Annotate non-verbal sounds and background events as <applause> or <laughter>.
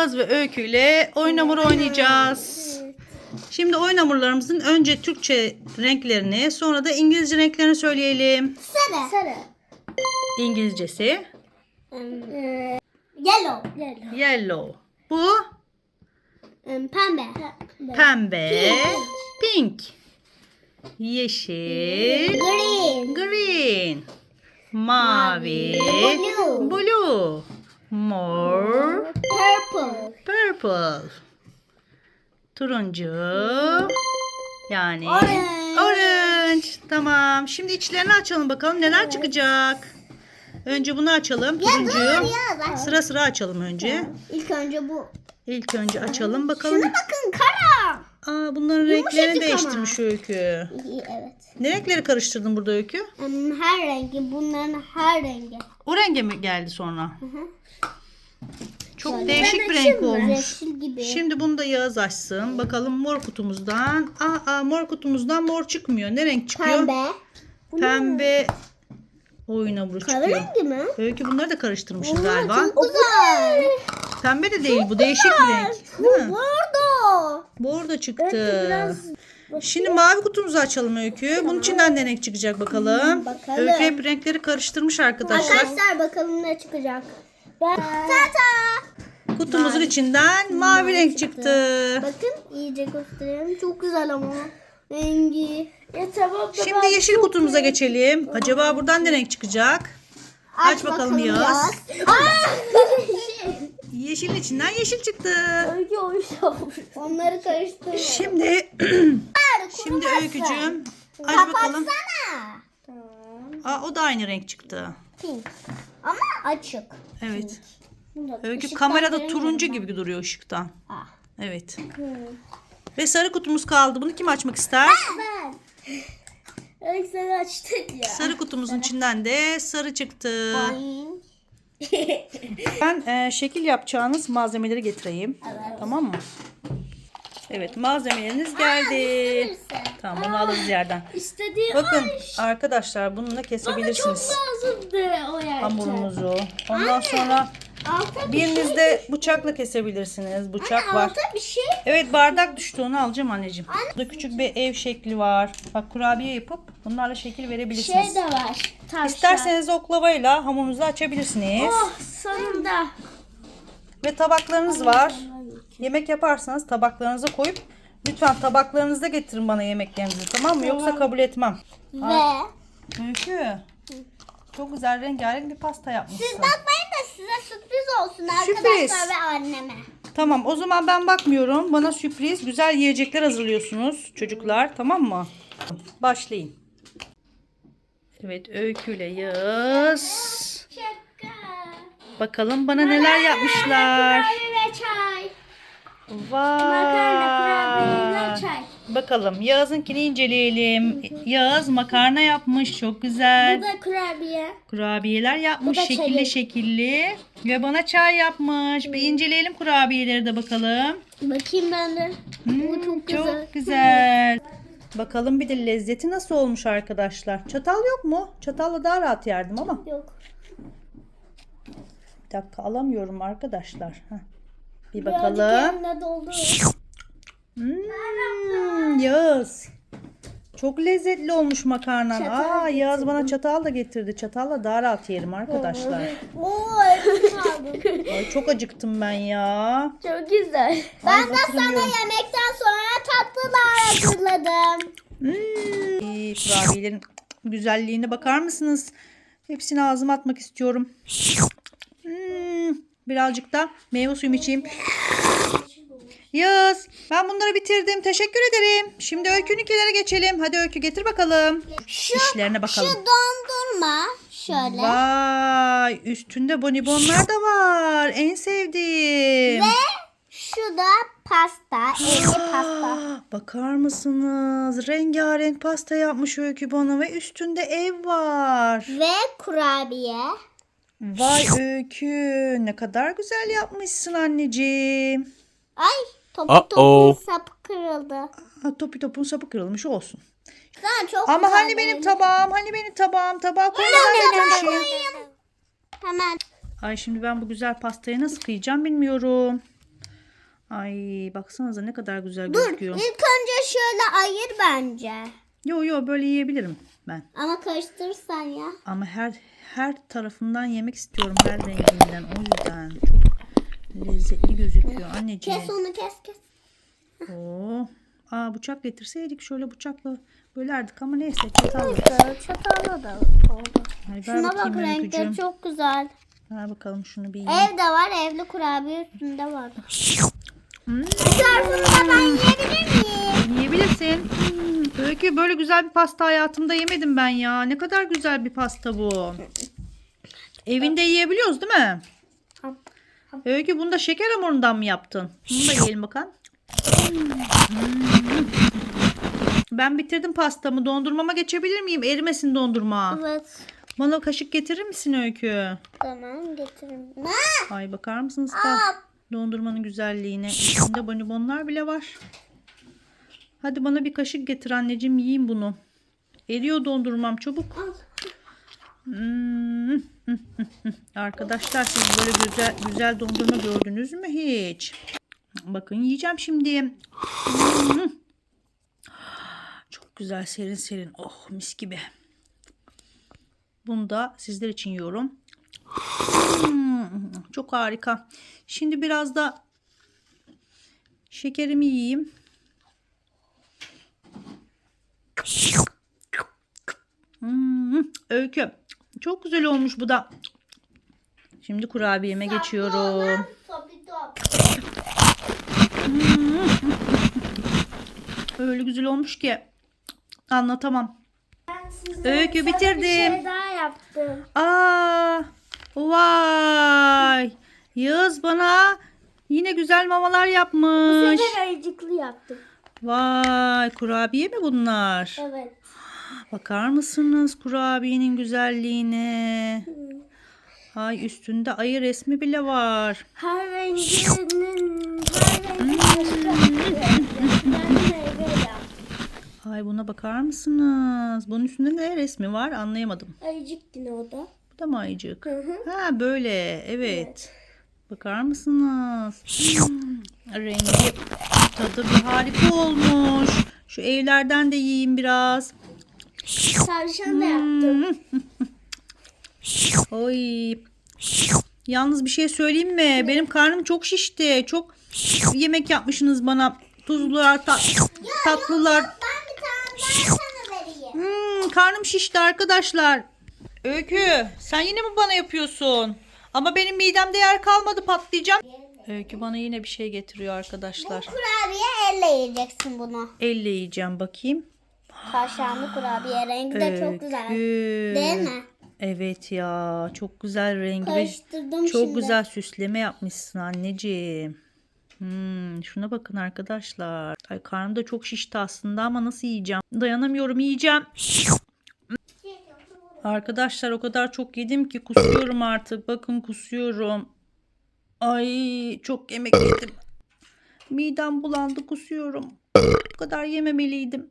Yağız ve Öykü ile oyun hamuru oynayacağız. Şimdi oyun hamurlarımızın önce Türkçe renklerini sonra da İngilizce renklerini söyleyelim. Sarı. Sarı. İngilizcesi yellow. Yellow. yellow. Bu pembe. pembe, pink, yeşil, Green. green, mavi, Blue. blue, mor, Purple. purple, turuncu, yani Orange. orange. Tamam. Şimdi içlerini açalım bakalım neler çıkacak. Önce bunu açalım. Turuncuyu. ya. Sıra sıra açalım önce. İlk önce bu. İlk önce açalım bakalım. Şuna bakın kara. Aa bunların renklerini Yumuşacık değiştirmiş Öykü. İyi, Evet. Ne renkleri karıştırdın burada Öykü? Her rengi bunların her rengi. O renge mi geldi sonra? hı. Çok Şöyle. değişik bir renk olmuş. Yeşil gibi. Şimdi bunu da Yağız açsın. Bakalım mor kutumuzdan. Aa, aa, mor kutumuzdan mor çıkmıyor. Ne renk çıkıyor? Pembe. Pembe oyun hamuru çıkıyor. Kahverengi mi? Öykü bunları da karıştırmışız galiba. Çok güzel. Pembe de değil bu değişik bir renk. Değil mi? Bordo. Mor da çıktı. biraz- Şimdi mavi kutumuzu açalım Öykü. Bunun içinden ne renk çıkacak bakalım. bakalım. Öykü hep renkleri karıştırmış arkadaşlar. Arkadaşlar bakalım ne çıkacak. Tata. Kutumuzun içinden mavi renk çıktı. Bakın iyice göstereyim. Çok güzel ama. Rengi. Ya tamam. Şimdi yeşil kutumuza geçelim. Acaba buradan ne renk çıkacak? Aç bakalım Yağız. Aa! <laughs> Yeşilin içinden yeşil çıktı. Öykü oynuyor. Onları karıştır. Şimdi <clears throat> şimdi Öykücüğüm aç bakalım. Kapatsana. Aa, o da aynı renk çıktı. Pink. Ama açık. Evet. Bunda Öykü ışıktan kamerada turuncu ben. gibi duruyor ışıktan. Ah. Evet. Hı. Ve sarı kutumuz kaldı. Bunu kim açmak ister? Ben. Öykü sen açtın ya. Sarı kutumuzun içinden de sarı çıktı. Boing. Ben e, şekil yapacağınız malzemeleri getireyim. Tamam mı? Evet malzemeleriniz geldi. Tamam bunu alırız yerden. İstediği Bakın arkadaşlar bununla Bana çok kesebilirsiniz lazımdı o yerken. hamurumuzu. Ondan sonra Alta bir şey. birinizde bıçakla kesebilirsiniz. Bıçak Anne, var. Alta bir şey. Evet bardak düştü onu alacağım anneciğim. Burada küçük bir ev şekli var. Bak kurabiye yapıp bunlarla şekil verebilirsiniz. Şey de var. Tavşan. İsterseniz oklavayla hamurunuzu açabilirsiniz. Oh sonunda. Ve tabaklarınız var. Yemek yaparsanız tabaklarınıza koyup lütfen tabaklarınızda getirin bana yemeklerinizi tamam mı? Yoksa kabul etmem. Ve Öykü. Çok güzel rengarenk bir pasta yapmışsın. siz bakmayın da size sürpriz olsun Sürpriz. arkadaşlar ve anneme. Tamam o zaman ben bakmıyorum. Bana sürpriz güzel yiyecekler hazırlıyorsunuz çocuklar tamam mı? Başlayın. Evet Öykü ile Yağız. Şaka. Bakalım bana neler yapmışlar. Kurabiye ve çay. Makarna, kurabiye Vay. ve çay. Bakalım Yağız'ınkini inceleyelim. Yağız makarna yapmış çok güzel. Bu da kurabiye. Kurabiyeler yapmış Bu da şekilli çayı. şekilli. Ve bana çay yapmış. Bir inceleyelim kurabiyeleri de bakalım. Bakayım ben de. Hmm, Bu çok güzel. Çok güzel. Bakalım bir de lezzeti nasıl olmuş arkadaşlar. Çatal yok mu? Çatalla daha rahat yerdim ama. Yok. Bir dakika alamıyorum arkadaşlar. Heh. Bir Birazcık bakalım. yanına doldur. Hmm, Yağız. Çok lezzetli olmuş makarnan. Çatal Aa Yağız bana çatal da getirdi. Çatalla daha rahat yerim arkadaşlar. Oo elim aldım. <laughs> Ay, çok acıktım ben ya. Çok güzel. Ay, Ben de sana batırıyorum. yemekten sonra tatlılar hazırladım. Hmm. İyi, kurabiyelerin güzelliğine bakar mısınız? Hepsini ağzıma atmak istiyorum. Hmm. Birazcık da meyve suyumu içeyim. Yağız ben bunları bitirdim. Teşekkür ederim. Şimdi öykününkilere geçelim. Hadi öykü getir bakalım. Şu, İşlerine bakalım. Şu dondurma şöyle. Vay üstünde bonibonlar da var. En sevdiğim. Ve şu da pasta. Evli pasta. Bakar mısınız? Rengarenk pasta yapmış Öykü bana ve üstünde ev var. Ve kurabiye. Vay Öykü ne kadar güzel yapmışsın anneciğim. Ay topu Uh-oh. topu sap kırıldı. Ha, topu topun sapı kırılmış olsun. Sana çok Ama güzel hani benim değil. tabağım hani benim tabağım tabağı koy Hemen zannetmişim. koyayım. Hemen. Ay şimdi ben bu güzel pastayı nasıl kıyacağım bilmiyorum. Ay baksanıza ne kadar güzel Dur gözüküyor. ilk önce şöyle ayır bence. Yo yo böyle yiyebilirim ben. Ama karıştırırsan ya. Ama her her tarafından yemek istiyorum her renginden. O yüzden çok lezzetli gözüküyor anneciğim. Kes onu kes kes. Oo. Aa bıçak getirseydik şöyle bıçakla bölerdik ama neyse çatalla. Çatalla da oldu. Ay, ver Şuna bak renkleri çok güzel. Ver bakalım şunu bir yiyeyim. Evde var evli kurabiye üstünde var. Hmm. Zarfını da ben yiyebilir miyim? Yiyebilirsin. Hmm, Öykü böyle güzel bir pasta hayatımda yemedim ben ya. Ne kadar güzel bir pasta bu. Evinde yiyebiliyoruz değil mi? Öykü bunu da şeker hamurundan mı yaptın? Bunu da yiyelim bakalım. Hmm. Ben bitirdim pastamı. Dondurmama geçebilir miyim? Erimesin dondurma. Evet. Bana kaşık getirir misin Öykü? Tamam getiririm. Ne? Ay bakar mısınız da dondurmanın güzelliğine. İçinde bonibonlar bile var. Hadi bana bir kaşık getir anneciğim yiyeyim bunu. Eriyor dondurmam çabuk. Hmm. Arkadaşlar siz böyle güzel güzel dondurma gördünüz mü hiç? Bakın yiyeceğim şimdi. Çok güzel serin serin. Oh mis gibi. Bunu da sizler için yiyorum. Çok harika. Şimdi biraz da şekerimi yiyeyim. Hmm, öykü. Çok güzel olmuş bu da. Şimdi kurabiyeme geçiyorum. <laughs> Öyle güzel olmuş ki anlatamam. Öykü bitirdim. Şey daha yaptım. Aa, vay. Yağız bana yine güzel mamalar Bu yapmış. sefer ayıcıklı yaptım. Vay, kurabiye mi bunlar? Evet. Bakar mısınız kurabiyenin güzelliğine? Ay üstünde ayı resmi bile var. Her renginin yaptım. Ay buna bakar mısınız? Bunun üstünde ne resmi var anlayamadım. Ayıcık yine o da. Bu da mı ayıcık? Hı hı. Ha böyle evet. Bakar mısınız? Hmm, rengi tadı bir harika olmuş. Şu evlerden de yiyeyim biraz. Tavşan da yaptım. Hmm. Oy. Yalnız bir şey söyleyeyim mi? Benim karnım çok şişti. Çok yemek yapmışsınız bana. Tuzlular, tat- tatlılar. Ben bir tane daha sana vereyim. Hmm, karnım şişti arkadaşlar. Öykü sen yine mi bana yapıyorsun? Ama benim midemde yer kalmadı patlayacağım. Öykü bana yine bir şey getiriyor arkadaşlar. Kurabiye elle yiyeceksin bunu. Elle yiyeceğim bakayım. Tavşanlı kurabiye rengi de çok güzel. Değil mi? Evet ya çok güzel rengi ve çok şimdi. güzel süsleme yapmışsın anneciğim. Hmm, şuna bakın arkadaşlar. Ay karnım da çok şişti aslında ama nasıl yiyeceğim? Dayanamıyorum yiyeceğim. Arkadaşlar o kadar çok yedim ki kusuyorum artık. Bakın kusuyorum. Ay çok yemek yedim. Midem bulandı kusuyorum. Bu kadar yememeliydim.